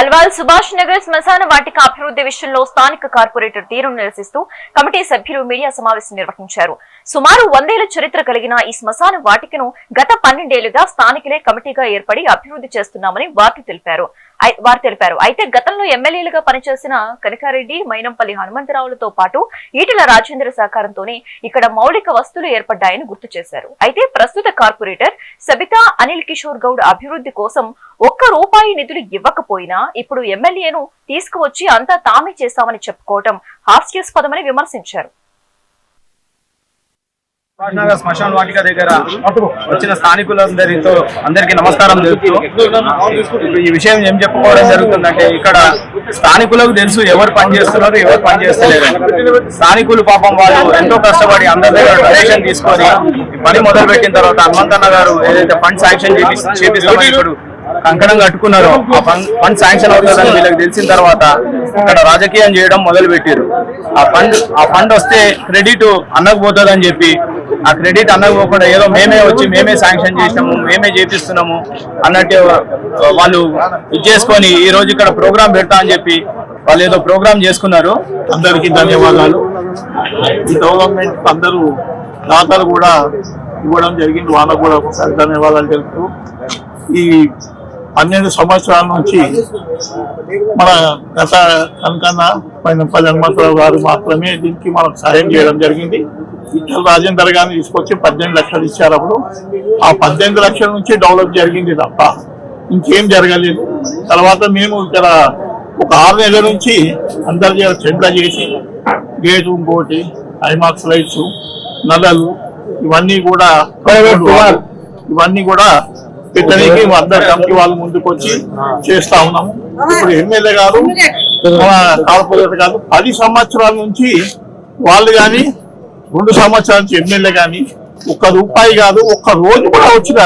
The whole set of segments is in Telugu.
అల్వాల్ సుభాష్ నగర్ శ్మశాన వాటిక అభివృద్ధి విషయంలో స్థానిక కార్పొరేటర్ తీరును నిరసిస్తూ కమిటీ సభ్యులు మీడియా సమావేశం నిర్వహించారు. సుమారు వందేళ్ళ చరిత్ర కలిగిన ఈ శ్మశాన వాటికను గత పన్నెండేళ్ళుగా స్థానికులే కమిటీగా ఏర్పడి అభివృద్ధి చేస్తున్నామని వారు తెలిపారు. వారు తెలిపారు. అయితే గతంలో ఎమ్మెల్యేలుగా పనిచేసిన కనకారెడ్డి మైనంపల్లి హనుమంతరావులతో పాటు ఈటల రాజేంద్ర సహకారంతోనే ఇక్కడ మౌలిక వస్తువులు ఏర్పడ్డాయని గుర్తు చేశారు. అయితే ప్రస్తుత కార్పొరేటర్ సబితా అనిల్ కిషోర్ గౌడ్ అభివృద్ధి కోసం ఒక్క రూపాయి నిధులు ఇవ్వకపోయినా ఇప్పుడు ఎమ్మెల్యేను తీసుకువచ్చి అంతా తామే చేస్తామని చెప్పుకోవటం హాస్యాస్పదమని విమర్శించారు. శ్మశాన వాటిక దగ్గర వచ్చిన స్థానికులందరితో అందరికీ నమస్కారం తెలుపుతూ ఈ విషయం ఏం చెప్పుకోవడం జరుగుతుందంటే ఇక్కడ స్థానికులకు తెలుసు ఎవరు పని చేస్తున్నారు ఎవరు పని చేస్తలేరు స్థానికులు పాపం వాళ్ళు ఎంతో కష్టపడి అందరి దగ్గర డొనేషన్ తీసుకొని పని మొదలు పెట్టిన తర్వాత హనుమంతన్న గారు ఏదైతే ఫండ్ శాంక్షన్ చేపిస్తామో ఇప్పుడు కంకణం కట్టుకున్నారు. ఆ ఫండ్ శాంక్షన్ అవుతుందని వీళ్ళకి తెలిసిన తర్వాత ఇక్కడ రాజకీయం చేయడం మొదలు పెట్టారు ఆ ఫండ్ ఆ ఫండ్ వస్తే క్రెడిట్ అన్నకపోతుందని చెప్పి ఆ క్రెడిట్ అన్నకపోకుండా ఏదో మేమే వచ్చి మేమే శాంక్షన్ చేసినాము మేమే చేపిస్తున్నాము అన్నట్టు వాళ్ళు ఇది చేసుకొని ఈ రోజు ఇక్కడ ప్రోగ్రామ్ పెడతా అని చెప్పి వాళ్ళు ఏదో ప్రోగ్రామ్ చేసుకున్నారు. అందరికీ ధన్యవాదాలు. ఈ గవర్నమెంట్ అందరూ దాతలు కూడా ఇవ్వడం జరిగింది. వాళ్ళకు కూడా ఒకసారి ధన్యవాదాలు తెలుపుతూ ఈ పన్నెండు సంవత్సరాల నుంచి మన గత కనకన్న పైన పది హనుమంతరావు గారు మాత్రమే దీనికి మనకు సాయం చేయడం జరిగింది. ఇట్ల రాజేందర్ గారిని తీసుకొచ్చి పద్దెనిమిది లక్షలు ఇచ్చారు అప్పుడు ఆ పద్దెనిమిది లక్షల నుంచి డెవలప్ జరిగింది తప్ప ఇంకేం జరగలేదు. తర్వాత మేము ఇక్కడ ఒక ఆరు నెలల నుంచి అందరి దగ్గర చేసి గేట్ ఇంకోటి ఐమాక్స్ లైట్స్ నల్లలు ఇవన్నీ కూడా ఇవన్నీ కూడా పెట్టడానికి అందరు కమిటీ వాళ్ళు ముందుకు వచ్చి చేస్తా ఉన్నాము. ఇప్పుడు ఎమ్మెల్యే గారు కార్పొరేటర్ గారు పది సంవత్సరాల నుంచి వాళ్ళు కానీ రెండు సంవత్సరాల నుంచి ఎమ్మెల్యే కానీ ఒక్క రూపాయి కాదు ఒక్క రోజు కూడా వచ్చిన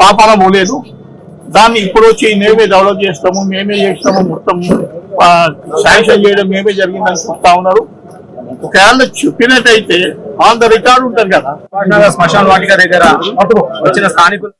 పాపన పోలేదు. దాన్ని ఇప్పుడు వచ్చి మేమే డెవలప్ చేస్తాము మేమే చేస్తాము మొత్తం ఆ, శాంక్షన్ చేయడం మేమే జరిగిందని చెప్తా ఉన్నారు. ఒకవేళ చెప్పినట్టయితే ఆన్ ద రికార్డు ఉంటుంది కదా. శ్మశాన వాటిక దగ్గర వచ్చిన స్థానికులు